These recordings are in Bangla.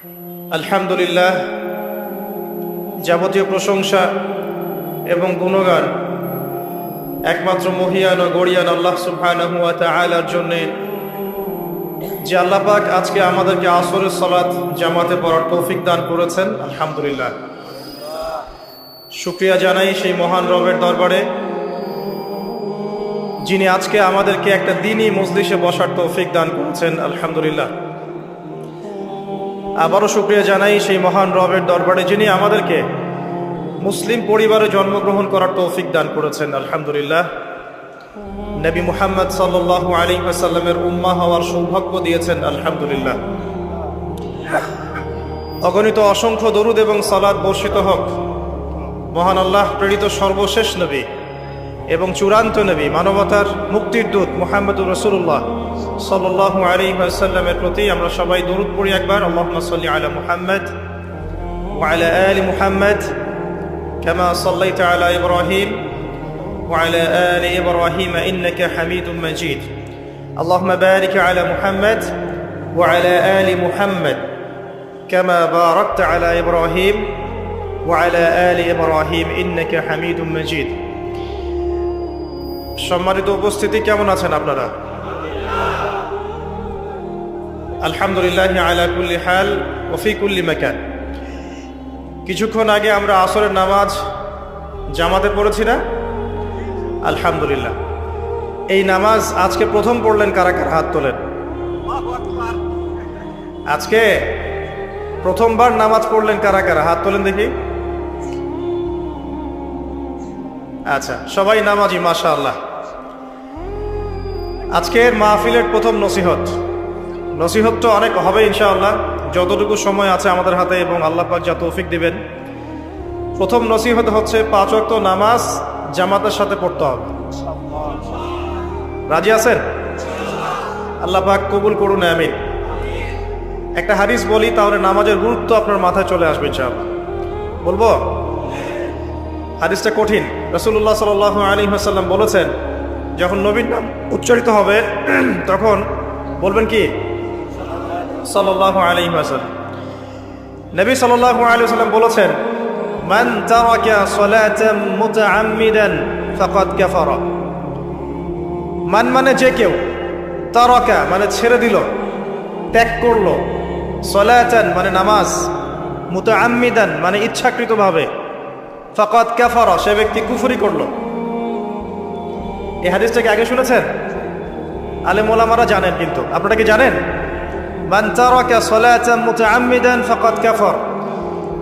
আলহামদুলিল্লাহ, যাবতীয় প্রশংসা এবং গুণগান একমাত্র মহিয়ান ও গড়িয়ান আল্লাহ সুবহানাহু ওয়া তাআলার জন্য যে আল্লাহ পাক আজকে আমাদেরকে আসরের সালাত জামাতে পড়ার তৌফিক দান করেছেন, আলহামদুলিল্লাহ। শুক্রিয়া জানাই সেই মহান রবের দরবারে, যিনি আজকে আমাদেরকে একটা দিনই মজলিসে বসার তৌফিক দান করেছেন, আলহামদুলিল্লাহ। আবারও শুক্রিয়া জানাই সেই মহান রবের দরবারে যিনি আমাদেরকে মুসলিম পরিবারে জন্মগ্রহণ করার তৌফিক দান করেছেন, আলহামদুলিল্লাহ। নবী মুহাম্মদ সাল্লাহ আলী আসাল্লামের উম্মা হওয়ার সৌভাগ্য দিয়েছেন, আলহামদুলিল্লাহ। অগণিত অসংখ্য দরুদ এবং সালাদ বর্ষিত হোক। মহান আল্লাহ, প্রেরিত সর্বশেষ নবী এবং চূড়ান্ত নবী, মানবতার মুক্তির দূত মোহাম্মদুর রসুল্লাহ সাল্লাহ আলী আসাল্লামের প্রতি আমরা সবাই দরুদ পড়ি একবার আল্লাহ সাল্লি আলা মুহাম্মদ وعلى آل محمد كما صليت على إبراهيم وعلى آل إبراهيم إنك حميد مجيد اللهم بارك على محمد وعلى آل محمد كما باركت على إبراهيم وعلى آل إبراهيم إنك حميد مجيد সম্মানিত উপস্থিতি কেমন আছেন আপনারা আলহামদুলিল্লাহ আলা কুল্লি হাল ওফি কুল্লি মেকান। কিছুক্ষণ আগে আমরা আসরের নামাজ জামাতে পড়েছি না? আলহামদুলিল্লাহ। এই নামাজ আজকে প্রথম পড়লেন কারা কারা? হাত তোলেন। আজকে প্রথমবার নামাজ পড়লেন কারা কারা? হাত তোলেন দেখি। আচ্ছা সবাই নামাজি মাশা আল্লাহ আজকের মাহফিলের প্রথম নসিহত। নসিহত তো অনেক হবে ইনশাআল্লাহ। যতটুকু সময় আছে আমাদের হাতে এবং আল্লাহ পাক যা তৌফিক দিবেন। প্রথম নসিহত হচ্ছে পাঁচ ওয়াক্ত নামাজ জামাতের সাথে পড়তে হবে। রাজি আছেন? আল্লাহ পাক কবুল করুন আমি একটা হাদিস বলি, তাহলে নামাজের গুরুত্ব আপনার মাথায় চলে আসবে ইনশাআল্লাহ। বলব? হাদিসটা কঠিন। রসুল্লাহ সাল আলী হাসাল্লাম বলেছেন, যখন নবীন নাম উচ্চারিত হবে, তখন বলবেন কি? সাল্লাহ আলী হাসাল্লাম নবী সাল্লাহ আলী সাল্লাম বলেছেন, মান তারাকা সালাতাম মুতাআম্মিদান ফাকাদ কাফারা। মান মানে যে কেউ তারাকা মানে ছেড়ে দিল, ত্যাগ করল। সলাতান মানে নামাজ, মুতাআম্মিদান মানে ইচ্ছাকৃতভাবে। ফাকাদ কাফারা, সে ব্যক্তি কুফরি করল। এই হাদিসটাকে আগে শুনেছেন? আলে মোলামারা জানেন কিন্তু। আপনারা কি জানেন? কাফার।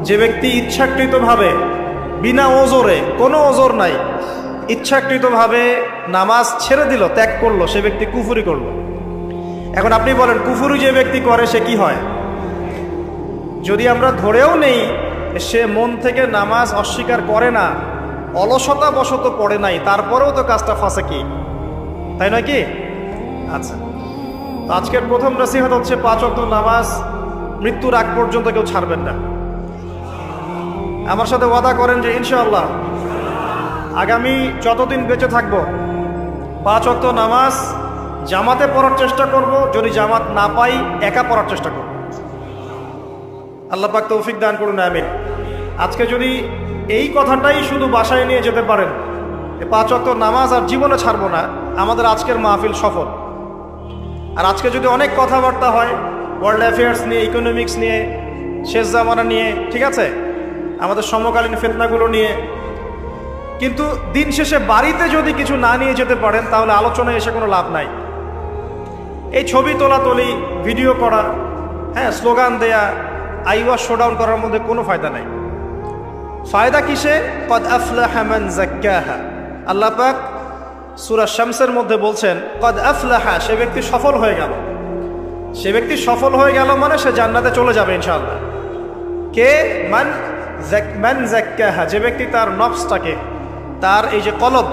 যে ব্যক্তি ইচ্ছাকৃতভাবে বিনা ওজোরে, কোনো ওজোর নাই, ইচ্ছাকৃতভাবে নামাজ ছেড়ে দিল, ত্যাগ করল, সে ব্যক্তি কুফুরি করল। এখন আপনি বলেন, কুফুরি যে ব্যক্তি করে, সে কি হয়? যদি আমরা ধরেও নেই, সে মন থেকে নামাজ অস্বীকার করে না অলসতা বশত পড়ে নাই, তারপরেও তো কাজটা ফাঁসে কি? তাই নয় কি? আচ্ছা। আজকের প্রথম নসিহত হচ্ছে পাঁচ অক্ট নামাজ। মৃত্যুর আগ পর্যন্ত কেউ ছাড়বেন না। আমার সাথে ওয়াদা করেন যে ইনশাআল্লাহ আগামী যতদিন বেঁচে থাকব, পাঁচ অক্ট নামাজ জামাতে পড়ার চেষ্টা করব, যদি জামাত না পাই একা পড়ার চেষ্টা করব। আল্লাহ পাক তৌফিক দান করুন, আমিন। আজকে যদি এই কথাটাই শুধু বাসায় নিয়ে যেতে পারেন পাঁচ অক্ট নামাজ আর জীবনে ছাড়বো না, আমাদের আজকের মাহফিল সফল। আর আজকে যদি অনেক কথাবার্তা হয় ওয়ার্ল্ড অ্যাফেয়ার্স নিয়ে ইকোনমিক্স নিয়ে, শেষ জামানা নিয়ে, ঠিক আছে? আমাদের সমকালীন ফেতনাগুলো নিয়ে। কিন্তু দিন শেষে বাড়িতে যদি কিছু না নিয়ে যেতে পারেন, তাহলে আলোচনায় এসে কোনো লাভ নাই। এই ছবি তোলা, তোলি ভিডিও করা হ্যাঁ স্লোগান দেয়া আইওয়া শোডাউন করার মধ্যে কোনো ফায়দা নাই। ফায়দা কিসে? কদ আল্লাহ পাক সূরা শামসের মধ্যে বলছেন, কদ আফলাহা সে ব্যক্তি সফল হয়ে গেল। সে ব্যক্তি সফল হয়ে গেল মানে সে জান্নাতে চলে যাবে ইনশাআল্লাহ। কে? মান মান জাক্কাহা যে ব্যক্তি তার নফসটাকে, তার এই যে কলব,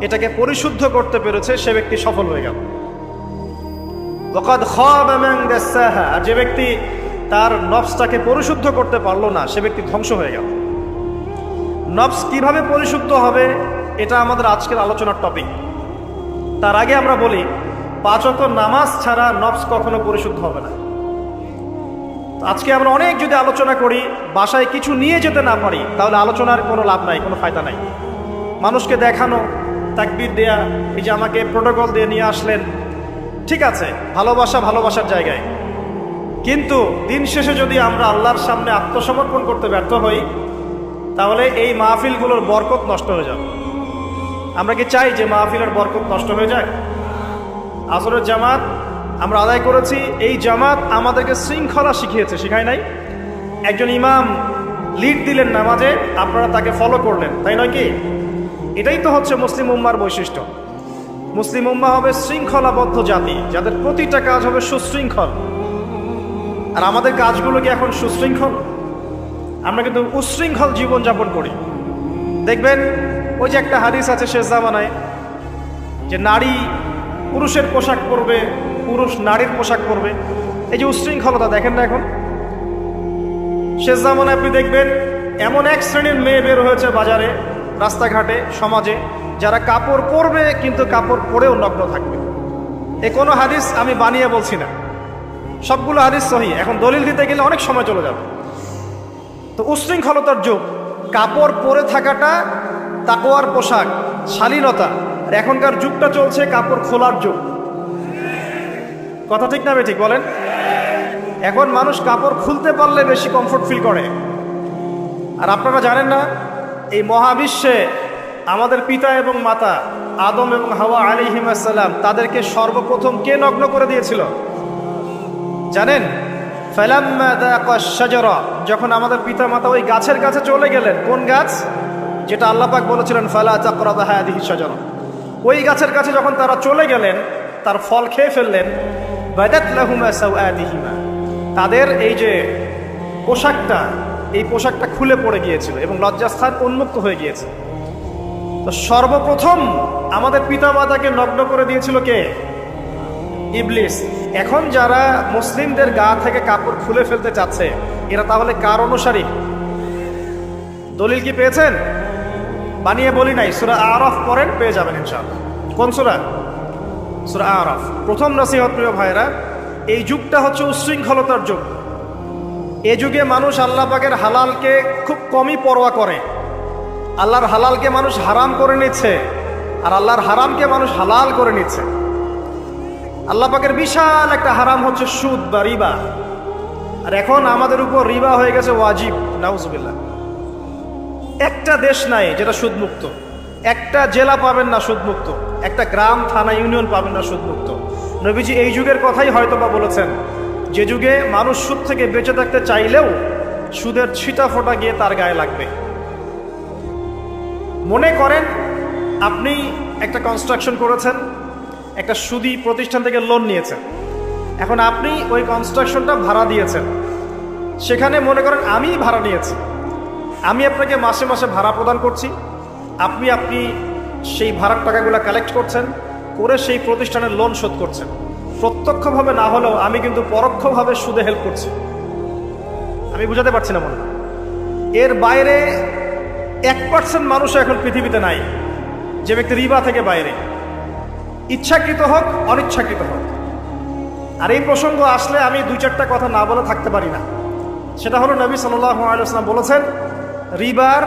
এটাকে পরিশুদ্ধ করতে পেরেছে, সে ব্যক্তি সফল হয়ে গেল। আর যে ব্যক্তি তার নফসটাকে পরিশুদ্ধ করতে পারল না, সে ব্যক্তি ধ্বংস হয়ে গেল। নফস কীভাবে পরিশুদ্ধ হবে? এটা আমাদের আজকের আলোচনার টপিক তার আগে আমরা বলি, পাঁচ ওয়াক্ত নামাজ ছাড়া নফস কখনো পরিশুদ্ধ হবে না। আজকে আমরা অনেক যদি আলোচনা করি, বাসায় কিছু নিয়ে যেতে না পারি, তাহলে আলোচনার কোনো লাভ নাই, কোনো ফায়দা নাই। মানুষকে দেখানো, তাকবির দেয়া, এই যে আমাকে প্রোটোকল দিয়ে নিয়ে আসলেন, ঠিক আছে, ভালোবাসা ভালোবাসার জায়গায়। কিন্তু দিন শেষে যদি আমরা আল্লাহর সামনে আত্মসমর্পণ করতে ব্যর্থ হই, তাহলে এই মাহফিলগুলোর বরকত নষ্ট হয়ে যাবে। আমরা কি চাই যে মাহফিলের বরকত নষ্ট হয়ে যায় আসরের জামাত আমরা আদায় করেছি, এই জামাত আমাদেরকে শৃঙ্খলা শিখিয়েছে, শিখায় নাই? একজন ইমাম লিড দিলেন নামাজে, আপনারা তাকে ফলো করলেন, তাই নয় কি? এটাই তো হচ্ছে মুসলিম উম্মার বৈশিষ্ট্য। মুসলিম উম্মা হবে শৃঙ্খলাবদ্ধ জাতি, যাদের প্রতিটা কাজ হবে সুশৃঙ্খল। আর আমাদের কাজগুলো কি এখন সুশৃঙ্খল? আমরা কিন্তু উশৃঙ্খল জীবনযাপন করি। দেখবেন ওই যে একটা হাদিস আছে শেষ জামানায় যে নারী পুরুষের পোশাক পরবে, পুরুষ নারীর পোশাক পরবে। এই যে উশৃঙ্খলতা দেখেন না এখন? শেষ জামানায় আপনি দেখবেন এমন এক শ্রেণির মেয়ে বের হয়েছে বাজারে, রাস্তাঘাটে, সমাজে, যারা কাপড় পরবে কিন্তু কাপড় পরেও নগ্ন থাকবে। এ কোনো হাদিস আমি বানিয়ে বলছি না। সবগুলো হাদিস সহি। এখন দলিল দিতে গেলে অনেক সময় চলে যাবে। তো উশৃঙ্খলতার যুগ। কাপড় পরে থাকাটা তাকোয়ার পোশাক, শালীনতা, আর এখনকার যুগটা চলছে কাপড় খোলার যুগ। কথা ঠিক না ঠিক বলেন? এখন মানুষ কাপড় খুলতে পারলে বেশি কমফোর্ট ফিল করে। আর আপনারা জানেন না, এই মহাবিশ্বে আমাদের পিতা এবং মাতা, আদম এবং হাওয়া আলী হিমাসাল্লাম তাদেরকে সর্বপ্রথম কে নগ্ন করে দিয়েছিল? জানেন? শাজারা, যখন আমাদের পিতা মাতা ওই গাছের কাছে চলে গেলেন, কোন গাছ? যেটা আল্লাহ পাক বলেছিলেন, ফালা তাকরাবা হাদিহি শাজারা। ওই গাছের কাছে যখন তারা চলে গেলেন, তার ফল খেয়ে ফেললেন তাদের এই যে পোশাকটা, এই পোশাকটা খুলে পড়ে গিয়েছিল এবং লজ্জাস্থান উন্মুক্ত হয়ে গিয়েছে। তো সর্বপ্রথম আমাদের পিতা মাতাকে নগ্ন করে দিয়েছিল কে? ইবলিস। এখন যারা মুসলিমদের গা থেকে কাপড় খুলে ফেলতে চাচ্ছে, এরা তাহলে কার অনুসারী? দলিল কি পেয়েছেন? বানিয়ে বলি নাই, সুরা আরফ পড়েন পেয়ে যাবেন ইনশাআল্লাহ। কোন সুরা? সুরা আরফ। প্রথম নসিহত প্রিয় ভাইরা এই যুগটা হচ্ছে উচ্ছৃঙ্খলতার যুগ। এ যুগে মানুষ আল্লাহ পাকের হালালকে খুব কমই পরোয়া করে। আল্লাহর হালালকে মানুষ হারাম করে নিচ্ছে, আর আল্লাহর হারামকে মানুষ হালাল করে নিচ্ছে। আল্লাহ পাকের বিশাল একটা হারাম হচ্ছে সুদ বা রিবা। আর এখন আমাদের উপর রিবা হয়ে গেছে ওয়াজিব, নাউজুবিল্লাহ। একটা দেশ নাই যেটা সুদমুক্ত। একটা জেলা পাবেন না সুদমুক্ত। একটা গ্রাম, থানা, ইউনিয়ন পাবেন না সুদমুক্ত। নবীজি এই যুগের কথাই হয়তো বা বলেছেন, যে যুগে মানুষ সুদ থেকে বেঁচে থাকতে চাইলেও সুদের ছিটা ফোটা গিয়ে তার গায়ে লাগবে। মনে করেন, আপনি একটা কনস্ট্রাকশন করেছেন, একটা সুদি প্রতিষ্ঠান থেকে লোন নিয়েছেন। এখন আপনি ওই কনস্ট্রাকশনটা ভাড়া দিয়েছেন। সেখানে মনে করেন আমি ভাড়া নিয়েছি। আমি আপনাকে মাসে মাসে ভাড়া প্রদান করছি। আপনি আপনি সেই ভাড়ার টাকাগুলো কালেক্ট করছেন, করে সেই প্রতিষ্ঠানের লোন শোধ করছেন। প্রত্যক্ষভাবে না হলেও আমি কিন্তু পরোক্ষভাবে সুদে হেল্প করছি। আমি বুঝাতে পারছি না মনে এর বাইরে এক পার্সেন্ট মানুষ এখন পৃথিবীতে নাই, যে ব্যক্তি রিবা থেকে বাইরে। ইচ্ছাকৃত হোক, অনিচ্ছাকৃত হোক। আর এই প্রসঙ্গ আসলে আমি দুই চারটা কথা না বলে থাকতে পারি না। সেটা হলো নবী সাল্লাম বলেছেন রিবার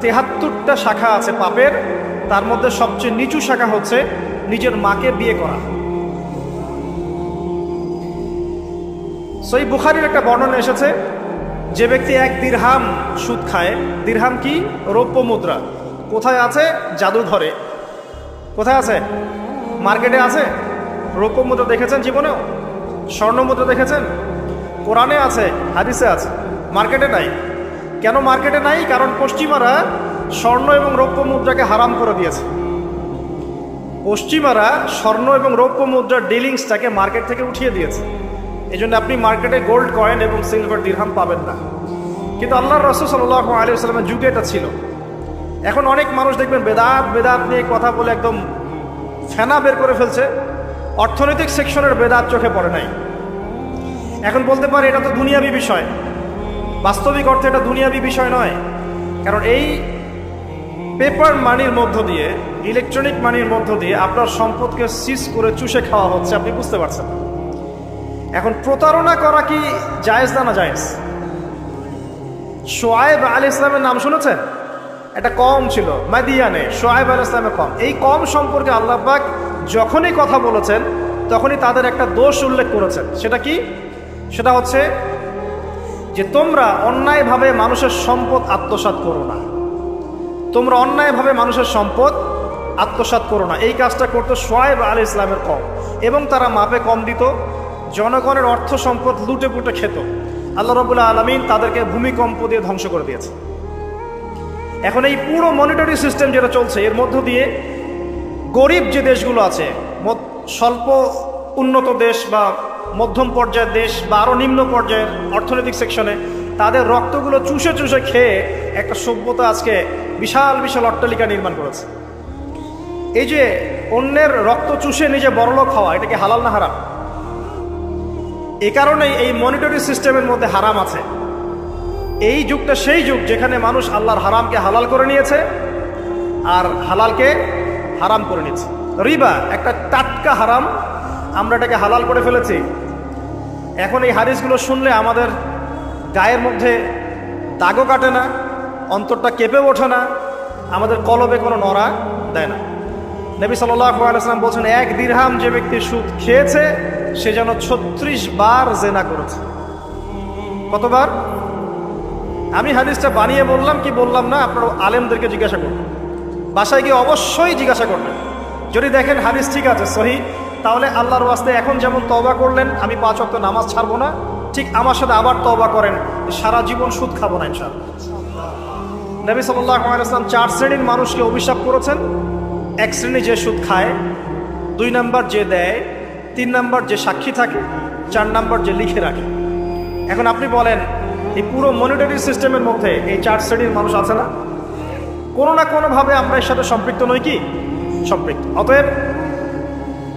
তেহাত্তরটা শাখা আছে পাপের, তার মধ্যে সবচেয়ে নিচু শাখা হচ্ছে নিজের মাকে বিয়ে করা। সই বুখারির একটা বর্ণনা এসেছে, যে ব্যক্তি এক দিরহাম সুদ খায়, দিরহাম কি? রৌপ্য মুদ্রা। কোথায় আছে? জাদুঘরে। কোথায় আছে? মার্কেটে আছে? রৌপ্য মুদ্রা দেখেছেন জীবনেও? স্বর্ণ মুদ্রা দেখেছেন? কোরআনে আছে, হাদিসে আছে, মার্কেটে নাই। কেন মার্কেটে নাই? কারণ পশ্চিমারা স্বর্ণ এবং রৌপ্য মুদ্রাকে হারাম করে দিয়েছে। পশ্চিমারা স্বর্ণ এবং রৌপ্য মুদ্রার ডিলিংসটাকে মার্কেট থেকে উঠিয়ে দিয়েছে। এই জন্য আপনি মার্কেটে গোল্ড কয়েন এবং সিলভার দিরহাম পাবেন না। কিন্তু আল্লাহ রসুল সাল্লাহ আলী আসলামের যুগে এটা ছিল। এখন অনেক মানুষ দেখবেন বেদাত বেদাত নিয়ে কথা বলে একদম ফেনা বের করে ফেলছে। অর্থনৈতিক সেকশনের বেদাত চোখে পড়ে নাই। এখন বলতে পারে এটা তো দুনিয়াবি বিষয়। বাস্তবিক অর্থে এটা দুনিয়াবি বিষয় নয়। কারণ এই পেপার মানির মধ্য দিয়ে, ইলেকট্রনিক মানির মধ্য দিয়ে আপনার সম্পদকে সিজ করে চুষে খাওয়া হচ্ছে, আপনি বুঝতে পারছেন। এখন প্রতারণা করা কি জায়েজ না না জায়েজ? সোয়েব আলী ইসলামের নাম শুনেছেন? এটা কম ছিল, মাদিয়ানে সোয়েব আল ইসলামের কম। এই কম সম্পর্কে আল্লাহ পাক যখনই কথা বলেছেন, তখনই তাদের একটা দোষ উল্লেখ করেছেন। সেটা কি? সেটা হচ্ছে যে তোমরা অন্যায়ভাবে মানুষের সম্পদ আত্মসাৎ করো না। তোমরা অন্যায়ভাবে মানুষের সম্পদ আত্মসাৎ করো না। এই কাজটা করতো সোয়েব আলী ইসলামের কম। এবং তারা মাপে কম দিত, জনগণের অর্থ সম্পদ লুটে পুটে খেত। আল্লাহ রবুল্লাহ আলমিন তাদেরকে ভূমিকম্প দিয়ে ধ্বংস করে দিয়েছে। এখন এই পুরো মনিটরি সিস্টেম যেটা চলছে, এর মধ্য দিয়ে গরিব যে দেশগুলো আছে স্বল্প উন্নত দেশ বা মধ্যম পর্যায়ের দেশ বা আরও নিম্ন পর্যায়ের অর্থনৈতিক সেকশনে, তাদের রক্তগুলো চুষে চুষে খেয়ে একটা সভ্যতা আজকে বিশাল বিশাল অট্টালিকা নির্মাণ করেছে। এই যে অন্যের রক্ত চুষে নিজে বড়লোক হওয়া, এটা কি হালাল না হারাম? এ কারণেই এই মনিটরি সিস্টেমের মধ্যে হারাম আছে। এই যুগটা সেই যুগ যেখানে মানুষ আল্লাহর হারামকে হালাল করে নিয়েছে আর হালালকে হারাম করে নিয়েছে। রিবা, একটা টাটকা হারাম, আমরা এটাকে হালাল করে ফেলেছি। এখন এই হাদিসগুলো শুনলে আমাদের গায়ের মধ্যে দাগও কাটে না, অন্তরটা কেঁপে ওঠে না, আমাদের কলবে কোনো নড়া দেয় না। নবী সাল্লাম বলছেন, এক দিরহাম যে ব্যক্তি সুদ খেয়েছে, সে যেন ছত্রিশ বার জেনা করেছে। কতবার? আমি হাদিসটা বানিয়ে বললাম কি বললাম না, আপনার আলেমদেরকে জিজ্ঞাসা করবেন বাসায় গিয়ে অবশ্যই জিজ্ঞাসা করবেন। যদি দেখেন হাদিস ঠিক আছে, সহি তাহলে আল্লাহর ওয়াস্তে এখন যেমন তবা করলেন, আমি পাঁচ অক্ত নামাজ ছাড়বো না। ঠিক আমার সাথে আবার তবা করেন, সারা জীবন সুদ খাব না ইনশাআল্লাহ। নবী সাল্লাম চার শ্রেণির মানুষকে অভিশাপ করেছেন। এক শ্রেণি যে সুদ খায়, দুই নাম্বার যে দেয়, তিন নাম্বার যে সাক্ষী থাকে, চার নাম্বার যে লিখে রাখে। এখন আপনি বলেন, এই পুরো মনিটরি সিস্টেমের মধ্যে এই চার শ্রেণির মানুষ আছে না? কোনো না কোনোভাবে আমরা এর সাথে সম্পৃক্ত নই কি? সম্পৃক্ত। অতএব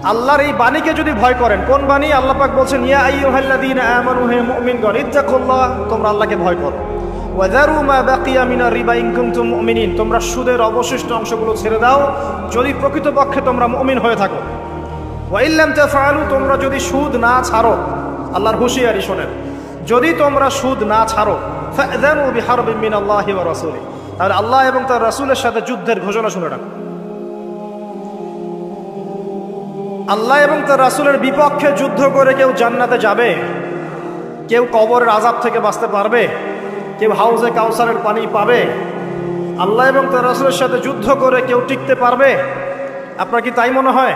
আল্লাহর এই বাণীকে যদি ভয় করেন, কোন বাণী? আল্লাহ পাক বলছেন, ইয়া আইয়ুহাল্লাযীনা আমানু হে মুমিনগণ, ইত্তাকুল্লাহ, তোমরা আল্লাহকে ভয় করো। ওয়াযারু মা বাকিয়া মিনার রিবা ইন কুনতুম মুমিনিন, তোমরা সুদের অবশিষ্ট অংশগুলো ছেড়ে দাও, যদি প্রকৃতপক্ষে তোমরা মুমিন হয়ে থাকো। ওয়া ইল্লাম তাফআলু, তোমরা যদি সুদ না ছাড়ো, আল্লাহর হুঁশিয়ারি শোনেন, যদি তোমরা সুদ না ছাড়ো ফাযানু বিহারবিন মিনাল্লাহি ওয়া রাসূলি তাহলে আল্লাহ এবং তার রাসূলের সাথে যুদ্ধের ঘোষণা শুনে রাখো। আল্লাহ এবং তার রাসুলের বিপক্ষে যুদ্ধ করে কেউ জান্নাতে যাবে? কেউ কবরের আজাব থেকে বাঁচতে পারবে? কেউ হাউজে কাউসারের পানি পাবে? আল্লাহ এবং তার রাসূলের সাথে যুদ্ধ করে কেউ টিকতে পারবে? আপনার কি তাই মনে হয়?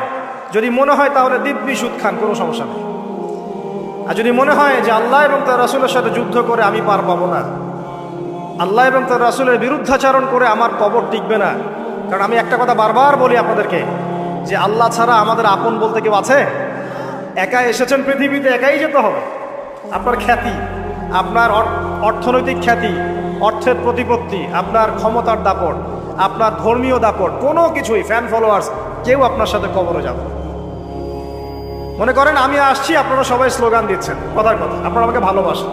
যদি মনে হয় তাহলে দিব্যি সুদ খান, কোনো সমস্যা নেই। আর যদি মনে হয় যে আল্লাহ এবং তার রাসূলের সাথে যুদ্ধ করে আমি পার পাবো না, আল্লাহ এবং তার রাসূলের বিরুদ্ধাচারণ করে আমার কবর টিকবে না। কারণ আমি একটা কথা বারবার বলি আপনাদেরকে যে আল্লাহ ছাড়া আমাদের আপন বলতে কেউ আছে? একা এসেছেন পৃথিবীতে, একাই যেতে হবে। আপনার খ্যাতি, আপনার অর্থনৈতিক খ্যাতি, অর্থের প্রতিপত্তি, আপনার ক্ষমতার দাপট, আপনার ধর্মীয় দাপট, কোনো কিছুই ফ্যান ফলোয়ার্স কেউ আপনার সাথে কবরে যাবে মনে করেন, আমি আসছি, আপনারা সবাই স্লোগান দিচ্ছেন। কথার কথা, আপনারা আমাকে ভালোবাসেন।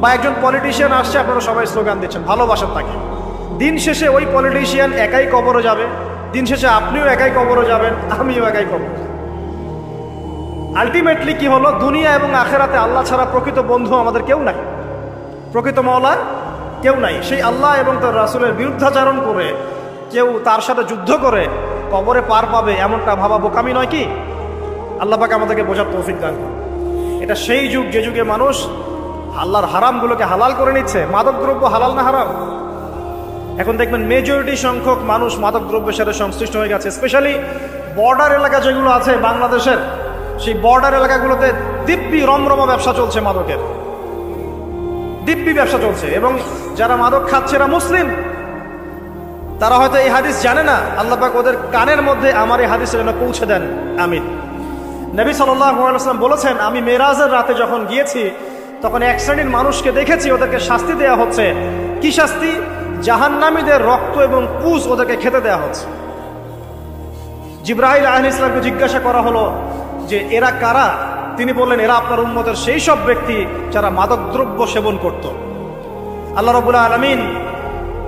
বা একজন পলিটিশিয়ান আসছে, আপনারা সবাই স্লোগান দিচ্ছেন, ভালোবাসেন তাকে। দিন শেষে ওই পলিটিশিয়ান একাই কবরে যাবে। দিন শেষে আপনিও একাই কবরও যাবেন, আমিও একাই কবর আলটিমেটলি কি হলো? দুনিয়া এবং আখেরাতে আল্লাহ ছাড়া প্রকৃত বন্ধু আমাদের কেউ নাই। প্রকৃত মওলা কেউ নাই। সেই আল্লাহ এবং তার রাসুলের বিরুদ্ধাচারণ করে, কেউ তার সাথে যুদ্ধ করে কবরে পার পাবে এমনটা ভাবা বোকামি নয় কি? আল্লাহ পাক আমাদেরকে বোঝার তৌফিক দান এটা সেই যুগ, যে যুগে মানুষ আল্লাহর হারামগুলোকে হালাল করে নিচ্ছে। মাদক দ্রব্য হালাল না হারাম? এখন দেখবেন মেজরিটি সংখ্যক মানুষ মাদক দ্রব্যের সাথে সংশ্লিষ্ট হয়ে গেছে স্পেশালি বর্ডার এলাকা যেগুলো আছে বাংলাদেশের, সেই বর্ডার এলাকাগুলোতে দিব্যি রমরমা ব্যবসা চলছে মাদকের। দিব্যি ব্যবসা চলছে এবং যারা মাদক খাচ্ছে এরা মুসলিম। তারা হয়তো এই হাদিস জানে না, আল্লাহ পাক ওদের কানের মধ্যে আমার এই হাদিসের জন্য পৌঁছে দেন, আমিন। নবী সাল্লাম বলেছেন, আমি মেরাজের রাতে যখন গিয়েছি, তখন এক শ্রেণির মানুষকে দেখেছি, ওদেরকে শাস্তি দেয়া হচ্ছে। কি শাস্তি? জাহান্নামীদের রক্ত এবং পুষ ওদেরকে খেতে দেয়া হচ্ছে। জিব্রাহিল আহন ইসলামকে জিজ্ঞাসা করা হলো যে, এরা কারা? তিনি বললেন, এরা আপনার উন্মতের সেই সব ব্যক্তি যারা মাদকদ্রব্য সেবন করত। আল্লাহ রবুল্লাহ আলমিন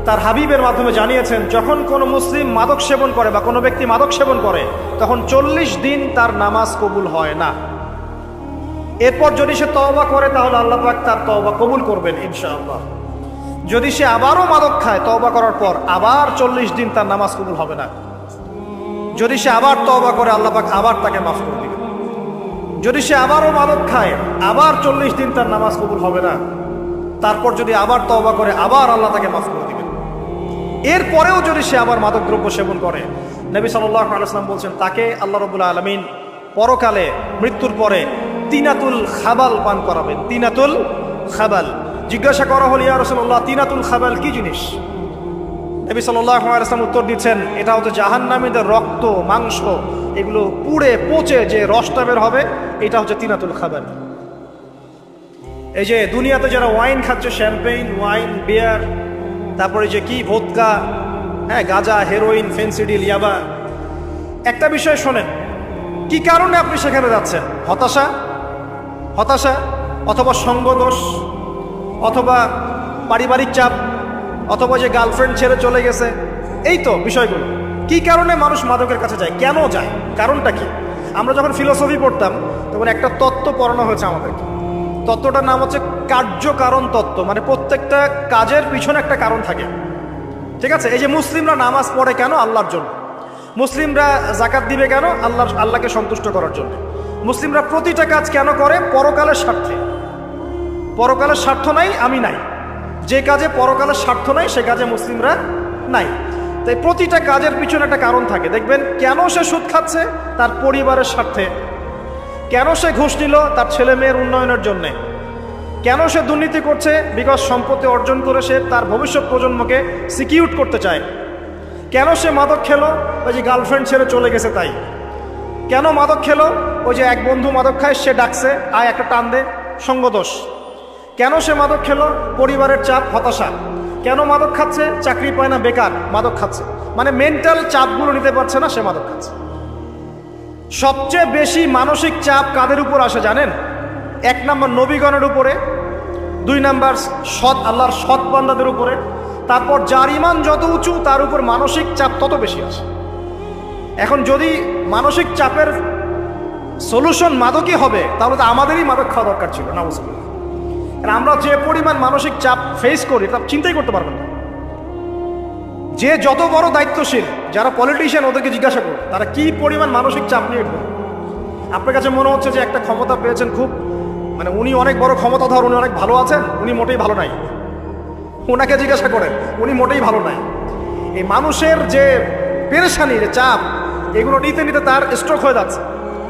তার হাবিবের মাধ্যমে জানিয়েছেন, যখন কোনো মুসলিম মাদক সেবন করে বা কোনো ব্যক্তি মাদক সেবন করে, তখন চল্লিশ দিন তার নামাজ কবুল হয় না। এরপর যদি সে তওবা করে, তাহলে আল্লাহ পাক তার তওবা কবুল করবেন, ইনশাআল্লাহ। যদি সে আবারও মাদক খায়, তওবা করার পর আবার চল্লিশ দিন তার নামাজ কবুল হবে না। যদি সে আবার তওবা করে, আল্লাহ পাক আবার তাকে মাফ করে দিবে যদি সে আবারও মাদক খায়, আবার চল্লিশ দিন তার নামাজ কবুল হবে না, তারপর যদি আবার তওবা করে, আবার আল্লাহ তাকে মাফ করে দিবেন। এরপরেও যদি সে আবার মাদকদ্রব্য সেবন করে, নবী সাল্লাহ আলাইসলাম বলছেন, তাকে আল্লাহ রবুল্লা আলমিন পরকালে মৃত্যুর পরে তিনাতুল খাবাল পান করাবেন। তিনাতুল খাবাল। জিজ্ঞাসা করা হল, ইয়া রসল্লাহ তিনাতুল খাবাল কি জিনিস? নবী আলাইসলাম উত্তর দিচ্ছেন, এটা হচ্ছে জাহান্নামীদের রক্ত, মাংস, এগুলো পুড়ে পচে যে রসটা বের হবে, এটা হচ্ছে তিনাতুল খাবাল। এই যে দুনিয়াতে যারা ওয়াইন খাচ্ছে, শ্যাম্পেইন, ওয়াইন, বিয়ার, তারপরে যে কি, ভোদকা হ্যাঁ গাজা, হেরোইন, ফেন্সিডিল, ইয়াবা। একটা বিষয় শোনেন, কি কারণে আপনি সেখানে যাচ্ছেন? হতাশা? হতাশা? অথবা সঙ্গদোষ? অথবা পারিবারিক চাপ, অথবা যে গার্লফ্রেন্ড ছেড়ে চলে গেছে, এই তো বিষয়গুলো। কি কারণে মানুষ মাদকের কাছে যায়? কেন যায়? কারণটা কি? আমরা যখন ফিলোসফি পড়তাম, তখন একটা তত্ত্ব পড়ানো হয়েছে আমাদেরকে। তত্ত্বটার নাম হচ্ছে কার্যকারণ তত্ত্ব মানে প্রত্যেকটা কাজের পিছনে একটা কারণ থাকে। ঠিক আছে? এই যে মুসলিমরা নামাজ পড়ে কেন? আল্লাহর জন্য। মুসলিমরা জাকাত দিবে কেন? আল্লাহ, আল্লাহকে সন্তুষ্ট করার জন্য। মুসলিমরা প্রতিটা কাজ কেন করে? পরকালের স্বার্থে। পরকালের স্বার্থ নাই, আমি নাই। যে কাজে পরকালের স্বার্থ নাই, সে কাজে মুসলিমরা নাই। তাই প্রতিটা কাজের পিছনে একটা কারণ থাকে। দেখবেন, কেন সে সুদ খাচ্ছে? তার পরিবারের স্বার্থে। কেন সে ঘুষ নিল? তার ছেলে মেয়ের উন্নয়নের জন্যে। কেন সে দুর্নীতি করছে? বিকজ সম্পত্তি অর্জন করে সে তার ভবিষ্যৎ প্রজন্মকে সিকিউর করতে চায়। কেন সে মাদক খেলো? ওই যে গার্লফ্রেন্ড ছেড়ে চলে গেছে তাই। কেন মাদক খেলো? ওই যে এক বন্ধু মাদক খায়, সে ডাকছে, আয় একটা টান দে, সঙ্গদোষ। কেন সে মাদক খেলো? পরিবারের চাপ, হতাশা। কেন মাদক খাচ্ছে? চাকরি পায় না, বেকার, মাদক খাচ্ছে। মানে মেন্টাল চাপগুলো নিতে পারছে না, সে মাদক খাচ্ছে। সবচেয়ে বেশি মানসিক চাপ কাদের উপর আসে জানেন? এক নম্বর নবীগণের উপরে, দুই নাম্বার সৎ, আল্লাহর সৎ বান্দাদের উপরে। তারপর যার ইমান যত উঁচু, তার উপর মানসিক চাপ তত বেশি আসে। এখন যদি মানসিক চাপের সলিউশন মাদকই হবে, তাহলে তো আমাদেরই মাদক খাওয়া দরকার ছিল না বুঝলি আমরা যে পরিমাণ মানসিক চাপ ফেস করি তা চিন্তাই করতে পারবেন না। যে যত বড় দায়িত্বশীল, যারা পলিটিশিয়ান ওদেরকে জিজ্ঞাসা করুন, তারা কি পরিমাণ মানসিক চাপ নিয়ে ঘুরে আপনার কাছে মনে হচ্ছে যে একটা ক্ষমতা পেয়েছেন খুব মানে উনি অনেক বড় ক্ষমতা ধর উনি অনেক ভালো আছেন, উনি মোটেই ভালো নাই। ওনাকে জিজ্ঞাসা করেন, উনি মোটেই ভালো নাই। এই মানুষের যে পেরেশানি, যে চাপ, এগুলো নিতে নিতে তার স্ট্রোক হয়ে যাচ্ছে।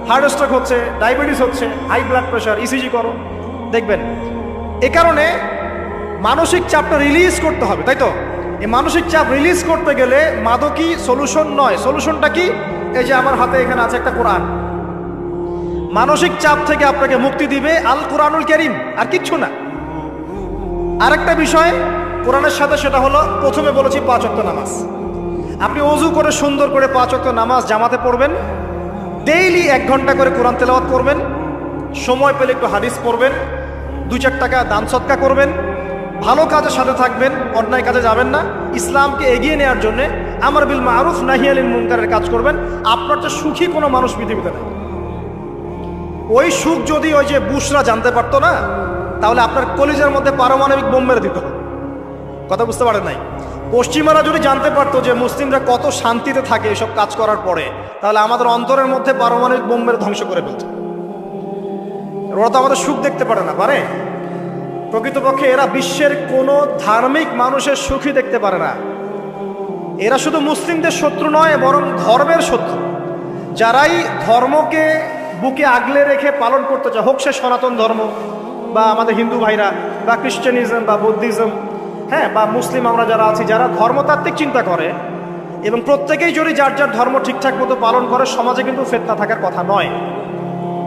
হার্ট স্ট্রোক হচ্ছে ডায়াবেটিস হচ্ছে হাই ব্লাড প্রেশার ইসিজি করো। দেখবেন এ কারণে মানসিক চাপটা রিলিজ করতে হবে, তাই তো? এই মানসিক চাপ রিলিজ করতে গেলে মাদকই সলিউশন নয়। সলিউশনটা কি? এই যে আমার হাতে এখানে আছে একটা কোরআন। মানসিক চাপ থেকে আপনাকে মুক্তি দিবে আল কোরআনুল করিম, আর কিচ্ছু না। আরেকটা বিষয়, কোরআনের সাথে সেটা হলো, প্রথমে বলেছি পাঁচ অক্ট নামাজ। আপনি অজু করে সুন্দর করে পাঁচ অক্ট নামাজ জামাতে পড়বেন ডেইলি এক ঘণ্টা করে কোরআন তেলাওয়াত করবেন, সময় পেলে একটু হাদিস পড়বেন দু চার টাকা দান সৎকা করবেন, ভালো কাজের সাথে থাকবেন, অন্যায় কাজে যাবেন না। ইসলামকে এগিয়ে নেওয়ার জন্য আমার বিল মারুফ নাহিয়ালিন মুনকারের কাজ করবেন। আপনার তো সুখী কোনো মানুষ পৃথিবীতে নেই। ওই সুখ যদি ওই যে বুশরা জানতে পারতো না, তাহলে আপনার কলেজের মধ্যে পারমাণবিক বোম মেরে দিত। কথা বুঝতে পারেন নাই? পশ্চিমারা যদি জানতে পারতো যে মুসলিমরা কত শান্তিতে থাকে এসব কাজ করার পরে, তাহলে আমাদের অন্তরের মধ্যে পারমাণবিক বোম মেরে ধ্বংস করে ফেলতো। ওরা তো আমাদের সুখ দেখতে পারে না, পারে? প্রকৃতপক্ষে এরা বিশ্বের কোনো ধার্মিক মানুষের সুখী দেখতে পারে না। এরা শুধু মুসলিমদের শত্রু নয়, বরং ধর্মের শত্রু। যারাই ধর্মকে বুকে আগলে রেখে পালন করতে চায়, হোক সে সনাতন ধর্ম, বা আমাদের হিন্দু ভাইরা, বা খ্রিস্টানিজম, বা বুদ্ধিজম হ্যাঁ বা মুসলিম আমরা যারা আছি, যারা ধর্মতাত্ত্বিক চিন্তা করে, এবং প্রত্যেকেই যদি যার যার ধর্ম ঠিকঠাক মতো পালন করে, সমাজে কিন্তু ফেতনা থাকার কথা নয়।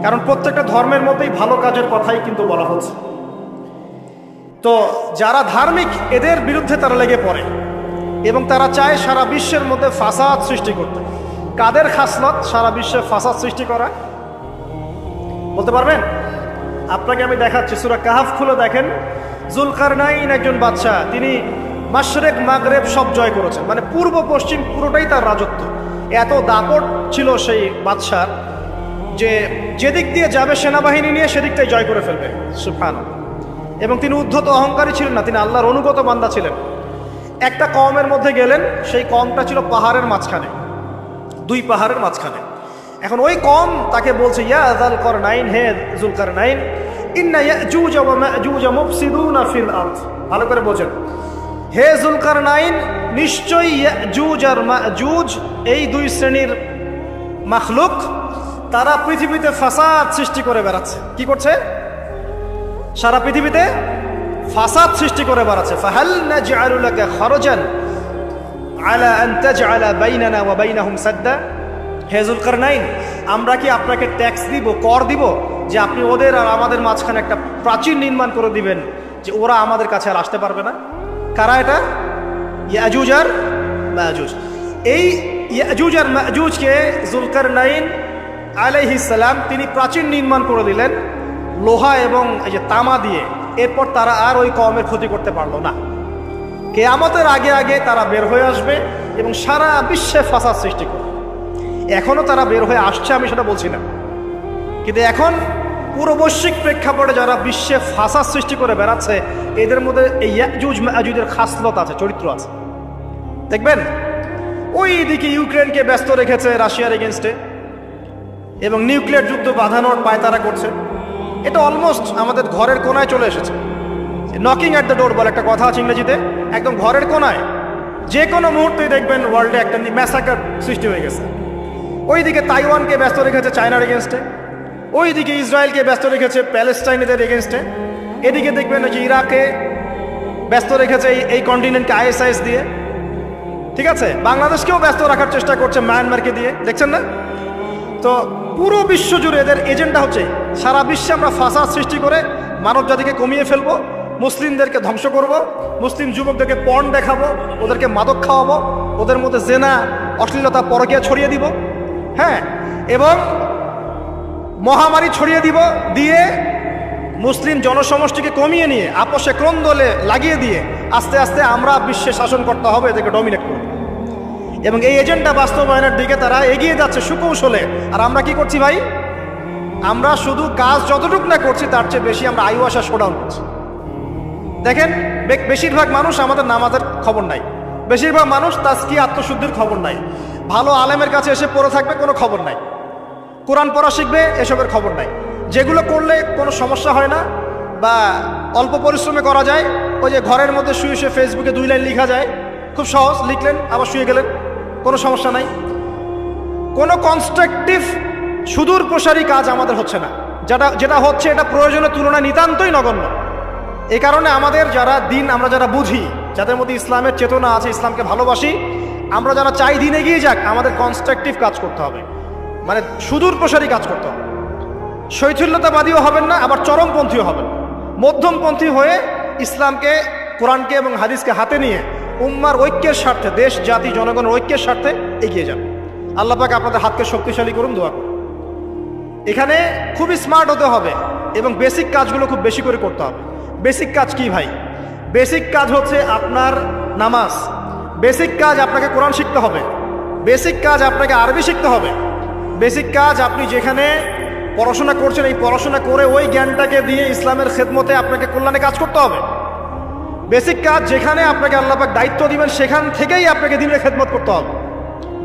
কারণ প্রত্যেকটা ধর্মের মধ্যেই ভালো কাজের কথাই কিন্তু বলা হচ্ছে। তো যারা ধার্মিক, এদের বিরুদ্ধে তারা লেগে পড়ে এবং তারা চায় সারা বিশ্বের মধ্যে ফাসাদ সৃষ্টি করতে। কাদের খাসলত সারা বিশ্বে ফাসাদ সৃষ্টি করা? বলতে পারবেন? আপনাকে আমি দেখাচ্ছি, সুরা কাহাফ খুলে দেখেন। জুলকারনাইন একজন বাদশাহ, তিনি মাশরেক, মাগরেব সব জয় করেছেন। মানে পূর্ব পশ্চিম পুরোটাই তার রাজত্ব। এত দাপট ছিল সেই বাদশার। যে যেদিক দিয়ে যাবে সেনাবাহিনী নিয়ে সেদিকটাই জয় করে ফেলবে। সুফান এবং তিনি উদ্ধত অহংকারী ছিলেন না, তিনি আল্লাহর অনুগত বান্দা ছিলেন। একটা কমের মধ্যে গেলেন, সেই কমটা ছিল পাহাড়ের মাঝখানে। দুই পাহাড়ের মাঝখানে। এখন ওই কম তাকে বলছে, ইয়া আজাল কর নাইন হে জুল কর নাইন ভালো করে বোঝেন। হে জুলকার নাইন নিশ্চয়ই ইয়াজুজ আর মা'জুজ এই দুই শ্রেণির মাখলুক তারা পৃথিবীতে ফাসাদ সৃষ্টি করে বেড়াচ্ছে। কি করছে? সারা পৃথিবীতে ফাসাদ সৃষ্টি করে বেড়াচ্ছে। ফাহাল নাজআলু লাকা খরজান আলা আন তাজআলা বাইনানা ওয়া বাইনাহুম সাদ্দা। হে যুলকারনাইন আমরা কি আপনাকে ট্যাক্স দিব, কর দিব, যে আপনি ওদের আর আমাদের মাঝখানে একটা প্রাচীর নির্মাণ করে দিবেন, যে ওরা আমাদের কাছে আর আসতে পারবে না? কারা এটা? ইয়াজুজ আর মাজুজ এই ইয়াজুজ আর মাজুজকে জুলকারনাইন আলাইহিস সালাম, তিনি প্রাচীন নির্মাণ করে দিলেন লোহা এবং এই যে তামা দিয়ে। এরপর তারা আর ওই কমের ক্ষতি করতে পারল না। কেয়ামতের আগে আগে তারা বের হয়ে আসবে এবং সারা বিশ্বে ফাসাদ সৃষ্টি করবে। এখনও তারা বের হয়ে আসছে আমি সেটা বলছি না। কিন্তু এখন পুরো প্রেক্ষাপটে যারা বিশ্বে ফাসাদ সৃষ্টি করে বেড়াচ্ছে, এদের মধ্যে এই ইয়াজুজ খাসলত আছে, চরিত্র আছে। দেখবেন? ওই দিকে ইউক্রেনকে ব্যস্ত রেখেছে রাশিয়ার এগেনস্টে এবং নিউক্লিয়ার যুদ্ধ বাঁধানোর পায়তারা করছে। এটা অলমোস্ট আমাদের ঘরের কোনায় চলে এসেছে। নকিং অ্যাট দ্য ডোর বলে একটা কথা আছে ইংরেজিতে। একদম ঘরের কোনায়। যে কোনো মুহূর্তেই দেখবেন ওয়ার্ল্ডে একটা ম্যাসাকার সৃষ্টি হয়ে গেছে। ওইদিকে তাইওয়ানকে ব্যস্ত রেখেছে চায়নার এগেনস্টে ওইদিকে ইসরায়েলকে ব্যস্ত রেখেছে প্যালেস্টাইনিদের এগেনস্টে এদিকে দেখবেন যে ইরাকে ব্যস্ত রেখেছে এই এই কন্টিনেন্টকে আইএসআইএস দিয়ে। ঠিক আছে? বাংলাদেশকেও ব্যস্ত রাখার চেষ্টা করছে মায়ানমারকে দিয়ে। দেখছেন না? তো পুরো বিশ্ব জুড়ে এদের এজেন্ডা হচ্ছে সারা বিশ্বে আমরা ফাসাদ সৃষ্টি করে মানব জাতিকে কমিয়ে ফেলব, মুসলিমদেরকে ধ্বংস করব, মুসলিম যুবকদেরকে পণ দেখাবো, ওদেরকে মাদক খাওয়াবো, ওদের মধ্যে জেনা, অশ্লীলতা, পরকিয়া ছড়িয়ে দিব হ্যাঁ এবং মহামারী ছড়িয়ে দিব, দিয়ে মুসলিম জনসমষ্টিকে কমিয়ে নিয়ে, আপোষে ক্রন্দলে লাগিয়ে দিয়ে, আস্তে আস্তে আমরা বিশ্বে শাসন করতে হবে, এদেরকে ডমিনেট করব। এবং এই এজেন্ডা বাস্তবায়নের দিকে তারা এগিয়ে যাচ্ছে সুকৌশলে। আর আমরা কি করছি ভাই? আমরা শুধু কাজ যতটুকু না করছি, তার চেয়ে বেশি আমরা আয়ু আসা শোডাউন করছি। দেখেন বেশিরভাগ মানুষ আমাদের নামাজের খবর নাই। বেশিরভাগ মানুষ তাস্কি আত্মশুদ্ধির খবর নাই। ভালো আলেমের কাছে এসে পড়ে থাকবে কোনো খবর নাই। কোরআন পড়া শিখবে, এসবের খবর নাই। যেগুলো করলে কোনো সমস্যা হয় না বা অল্প পরিশ্রমে করা যায়। ওই যে ঘরের মধ্যে শুয়ে শুয়ে ফেসবুকে দুই লাইন লেখা যায়। খুব সহজ, লিখলেন, আবার শুয়ে গেলেন। কোনো সমস্যা নাই। কোনো কনস্ট্রাকটিভ সুদূর প্রসারী কাজ আমাদের হচ্ছে না। যেটা যেটা হচ্ছে এটা প্রয়োজনের তুলনায় নিতান্তই নগণ্য। এ কারণে আমাদের যারা দিন, আমরা যারা বুঝি, যাদের মধ্যে ইসলামের চেতনা আছে, ইসলামকে ভালোবাসি, আমরা যারা চাই দিন এগিয়ে যাক, আমাদের কনস্ট্রাকটিভ কাজ করতে হবে। মানে সুদূর প্রসারী কাজ করতে হবে। শৈথিল্যতাবাদীও হবেন না, আবার চরমপন্থীও হবেন। মধ্যমপন্থী হয়ে ইসলামকে, কোরআনকে এবং হাদিসকে হাতে নিয়ে উম্মার ঐক্যের স্বার্থে, দেশ, জাতি জনগণের ঐক্যের স্বার্থে এগিয়ে যান। আল্লাহ পাক আপনাদের হাতকে শক্তিশালী করুন, দোয়া করুন। এখানে খুবই স্মার্ট হতে হবে এবং বেসিক কাজগুলো খুব বেশি করে করতে হবে। বেসিক কাজ কি ভাই? বেসিক কাজ হচ্ছে আপনার নামাজ। বেসিক কাজ আপনাকে কোরআন শিখতে হবে। বেসিক কাজ আপনাকে আরবি শিখতে হবে। বেসিক কাজ আপনি যেখানে পড়াশোনা করছেন, এই পড়াশোনা করে ওই জ্ঞানটাকে দিয়ে ইসলামের খেদমতে আপনাকে কল্যাণে কাজ করতে হবে। বেসিক কাজ যেখানে আপনাকে আল্লাপাক দায়িত্ব দিবেন, সেখান থেকেই আপনাকে দিনের খেদমত করতে হবে।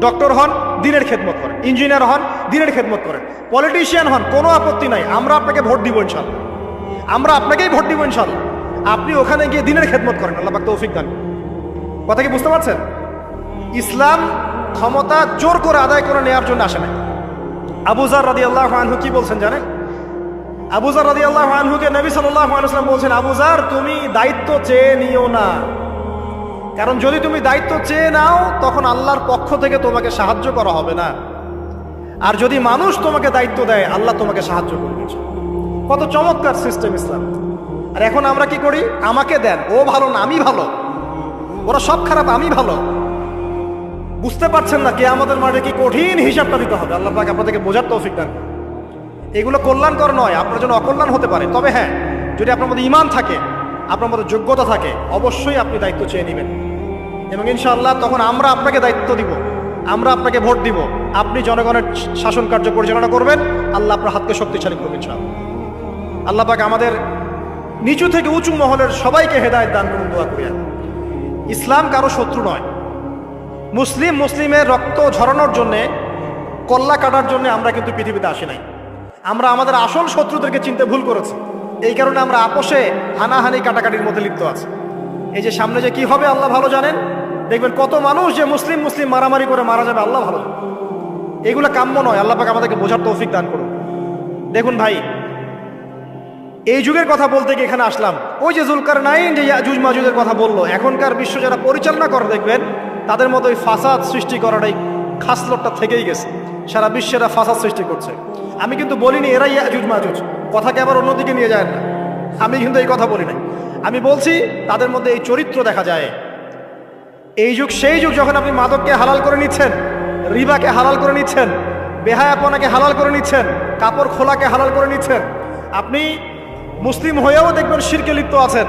ডক্টর হন, দিনের খেদমত করেন। ইঞ্জিনিয়ার হন, দিনের খেদমত করেন। পলিটিশিয়ান হন, কোনো আপত্তি নাই। আমরা আপনাকে ভোট দিব ইনশাল্লাহ আমরা আপনাকেই ভোট দিব ইনশাল্লাহ আপনি ওখানে গিয়ে দিনের খেদমত করেন, আল্লাহ পাক তৌফিক দান। কথা কি বুঝতে পারছেন? ইসলাম ক্ষমতা জোর করে আদায় করে নেওয়ার জন্য আসে না আবুজার রাদি আল্লাহ আনহু কি বলছেন জানেন? আবুজার রাদি আল্লাহ আনহুকে নবী আলসালাম বলছেন আবুজার তুমি দায়িত্ব চেয়ে নিও না। কারণ যদি তুমি দায়িত্ব চেয়ে নাও, তখন আল্লাহর পক্ষ থেকে তোমাকে সাহায্য করা হবে না। আর যদি মানুষ তোমাকে দায়িত্ব দেয়, আল্লাহ তোমাকে সাহায্য করবে কত চমৎকার সিস্টেম ইসলাম। আর এখন আমরা কি করি? আমাকে দেন। ও ভালো না, আমি ভালো। ওরা সব খারাপ, আমি ভালো। বুঝতে পারছেন না কে আমাদের মাঠে কি কঠিন হিসাবটা দিতে হবে। আল্লাহ আপনাদেরকে বোঝার তৌফিক দান। এগুলো কল্যাণকর নয়, আপনার জন্য অকল্যাণ হতে পারে। তবে হ্যাঁ যদি আপনার মধ্যে ইমান থাকে, আপনার মধ্যে যোগ্যতা থাকে, অবশ্যই আপনি দায়িত্ব চেয়ে নেবেন। এবং ইনশাআল্লাহ তখন আমরা আপনাকে দায়িত্ব দিব, আমরা আপনাকে ভোট দিব, আপনি জনগণের শাসন কার্য পরিচালনা করবেন, আল্লাহ আপনার হাতকে শক্তিশালী করবেন। আল্লাহ পাক আমাদের নিচু থেকে উঁচু মহলের সবাইকে হেদায়ত দান করুন, দোয়া করিয়া ইসলাম কারও শত্রু নয়। মুসলিম মুসলিমের রক্ত ঝরানোর জন্যে, কল্লা কাটার জন্য আমরা কিন্তু পৃথিবীতে আসি নাই। আমরা আমাদের আসল শত্রুদেরকে চিনতে ভুল করেছি। এই কারণে আমরা আপোষে হানাহানি কাটাকাটির মধ্যে লিপ্ত আছি। এই যে সামনে যে কি হবে আল্লাহ ভালো জানেন? দেখবেন কত মানুষ যে মুসলিম মুসলিম মারামারি করে মারা যাবে আল্লাহ ভালো এগুলো কাম্য নয়, আল্লাহ পাক আমাদেরকে বোঝার তৌফিক দান করুন। দেখুন ভাই, এই যুগের কথা বলতে গিয়ে এখানে আসলাম। ওই যে জুলকার নাইন যে ইয়াজুজ মাজুজের কথা বলল, এখনকার বিশ্ব যারা পরিচালনা করে দেখবেন, তাদের মতো ওই ফাসাদ সৃষ্টি করাটাই খাসলটটা থেকেই গেছে। সারা বিশ্বেরা ফাসাদ সৃষ্টি করছে। আমি কিন্তু বলিনি, এরাই ইয়াজুজ, মাজুজ। কথাকে আবার অন্যদিকে নিয়ে যায় না। আমি কিন্তু এই কথা বলি নাই। আমি বলছি, তাদের মধ্যে এই চরিত্র দেখা যায়। এই যুগ, সেই যুগ যখন আপনি মাদককে হালাল করে নিচ্ছেন, রিবাকে হালাল করে নিচ্ছেন, বেহায়াপনাকে হালাল করে নিচ্ছেন, কাপড় খোলাকে হালাল করে নিচ্ছেন, আপনি মুসলিম হয়েও দেখবেন শিরকে লিপ্ত আছেন।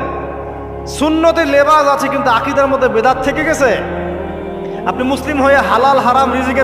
সুন্নতে লেবাজ আছে, কিন্তু আকিদার মধ্যে বেদাত থেকে গেছে। আপনি মুসলিম হয়ে হালাল হারাম রিজিকে